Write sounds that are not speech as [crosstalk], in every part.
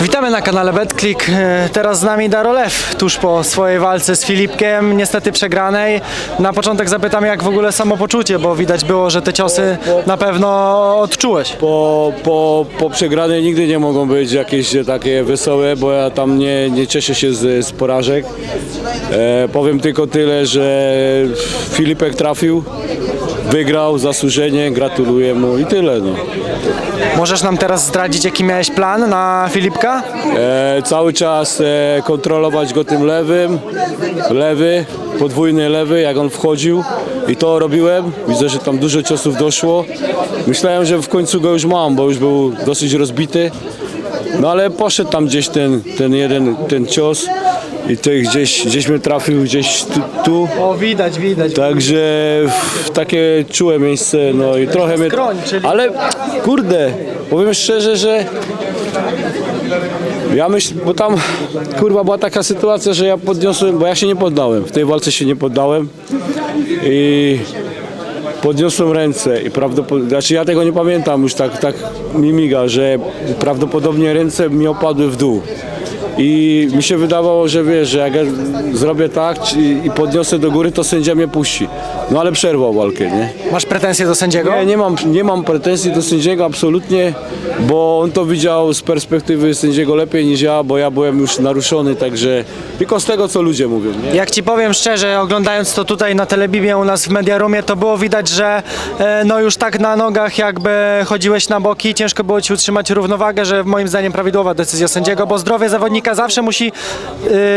Witamy na kanale BetClick. E, Teraz z nami Darolew, tuż po swojej walce z Filipkiem, niestety przegranej. Na początek zapytam, jak w ogóle samopoczucie, bo widać było, że te ciosy na pewno odczułeś. Po, po, po przegranej nigdy nie mogą być jakieś takie wesołe, bo ja tam nie, nie cieszę się z, z porażek. E, powiem tylko tyle, że Filipek trafił, wygrał zasłużenie, gratuluję mu i tyle. No. Możesz nam teraz zdradzić, jaki miałeś plan na Filipka? E, cały czas e, kontrolować go tym lewym, lewy, podwójny lewy, jak on wchodził i to robiłem. Widzę, że tam dużo ciosów doszło. Myślałem, że w końcu go już mam, bo już był dosyć rozbity. No ale poszedł tam gdzieś ten, ten jeden, ten cios i to gdzieś, gdzieś mnie trafił, gdzieś tu, tu. O, widać, widać. Także w takie czułe miejsce, no i trochę mnie... skroń, czyli- Ale kurde, powiem szczerze, że ja myślę, bo tam kurwa była taka sytuacja, że ja podniosłem, bo ja się nie poddałem, w tej walce się nie poddałem i podniosłem ręce i prawdopodobnie, znaczy ja tego nie pamiętam już tak, tak mi miga, że prawdopodobnie ręce mi opadły w dół. I mi się wydawało, że wiesz, że jak ja zrobię tak czy- i podniosę do góry, to sędzia mnie puści. No ale przerwał walkę, nie? Masz pretensje do sędziego? Nie, nie mam, nie mam pretensji do sędziego absolutnie, bo on to widział z perspektywy sędziego lepiej niż ja, bo ja byłem już naruszony, także tylko z tego, co ludzie mówią, nie? Jak ci powiem szczerze, oglądając to tutaj na Telebimie u nas w Mediarumie, to było widać, że e, no już tak na nogach jakby chodziłeś na boki, ciężko było ci utrzymać równowagę, że moim zdaniem prawidłowa decyzja sędziego, bo zdrowie zawodnika zawsze musi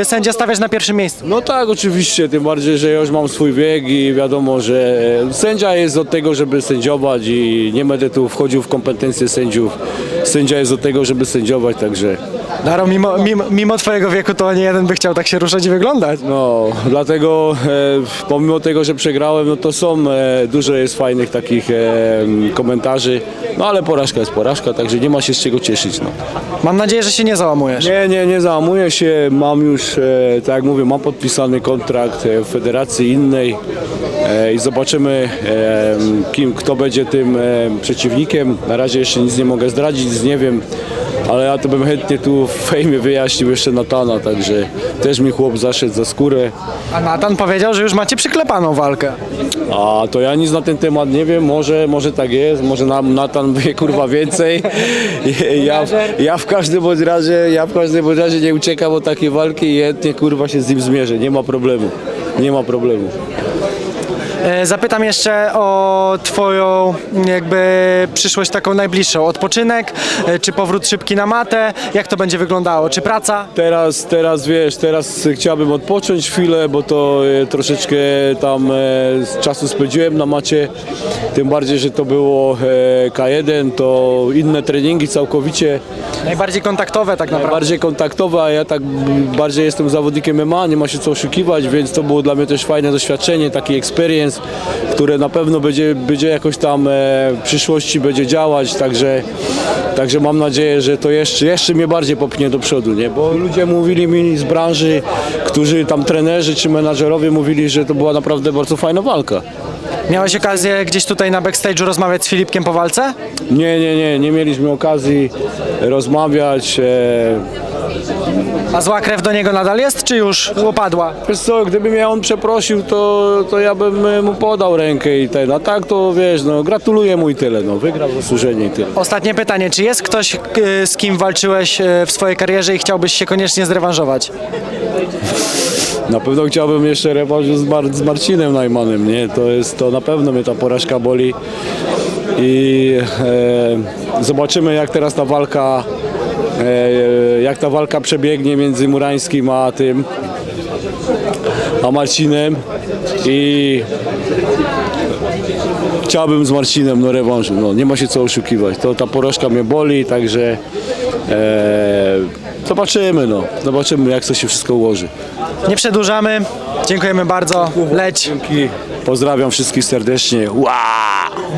e, sędzia stawiać na pierwszym miejscu. No tak, oczywiście, tym bardziej, że ja już mam swój wiek i wiadomo, że sędzia jest od tego, żeby sędziować i nie będę tu wchodził w kompetencje sędziów. Sędzia jest od tego, żeby sędziować, także Daro, mimo, mimo, mimo twojego wieku to nie jeden by chciał tak się ruszać i wyglądać. No, dlatego e, pomimo tego, że przegrałem, no to są, e, dużo jest fajnych takich e, komentarzy, no ale porażka jest porażka, także nie ma się z czego cieszyć. No. Mam nadzieję, że się nie załamujesz. Nie, nie, nie załamuję się, mam już, e, tak jak mówię, mam podpisany kontrakt e, w federacji innej e, i zobaczymy, e, kim, kto będzie tym e, przeciwnikiem. Na razie jeszcze nic nie mogę zdradzić, nic nie wiem, ale ja to bym chętnie tu w fejmie wyjaśnił jeszcze Natana, także też mi chłop zaszedł za skórę. A Natan powiedział, że już macie przyklepaną walkę. A to ja nic na ten temat nie wiem, może, może tak jest, może nam Natan wie kurwa więcej. [laughs] Ja, ja w każdym bądź razie, ja w każdym bądź razie nie uciekam od takiej walki i chętnie kurwa się z nim zmierzę, nie ma problemu. Nie ma problemu. E, Zapytam jeszcze o twoją jakby przyszłość taką najbliższą. Odpoczynek, e, czy powrót szybki na matę, jak to będzie wyglądało, czy praca? Teraz, teraz wiesz, teraz chciałbym odpocząć chwilę, bo to e, troszeczkę tam e, czasu spędziłem na macie. Tym bardziej, że to było e, K1, to inne treningi całkowicie. Najbardziej kontaktowe tak naprawdę. Bardziej kontaktowe, a ja tak bardziej jestem zawodnikiem MMA, nie ma się co oszukiwać, więc to było dla mnie też fajne doświadczenie, taki experience, które na pewno będzie, będzie jakoś tam e, w przyszłości będzie działać, także, także mam nadzieję, że to jeszcze, jeszcze mnie bardziej popchnie do przodu, nie? bo ludzie mówili mi z branży, którzy tam trenerzy czy menadżerowie mówili, że to była naprawdę bardzo fajna walka. Miałeś okazję gdzieś tutaj na backstage'u rozmawiać z Filipkiem po walce? Nie, nie, nie, nie mieliśmy okazji rozmawiać. E, A zła krew do niego nadal jest, czy już opadła? Wiesz co, gdyby mnie on przeprosił, to, to ja bym e, mu podał rękę i ten, a tak to wiesz, no gratuluję mu i tyle, no wygrał zasłużenie i tyle. Ostatnie pytanie, czy jest ktoś, z kim walczyłeś e, w swojej karierze i chciałbyś się koniecznie zrewanżować? Na pewno chciałbym jeszcze rewanżu z, Mar- z Marcinem Najmanem, nie, to jest, to na pewno mnie ta porażka boli i e, zobaczymy jak teraz ta walka, jak ta walka przebiegnie między Murańskim a tym, a Marcinem i chciałbym z Marcinem no rewanżu, no nie ma się co oszukiwać, to ta porażka mnie boli, także e, zobaczymy no, zobaczymy jak to się wszystko ułoży. Nie przedłużamy, dziękujemy bardzo, leć. Dzięki, pozdrawiam wszystkich serdecznie, Ła!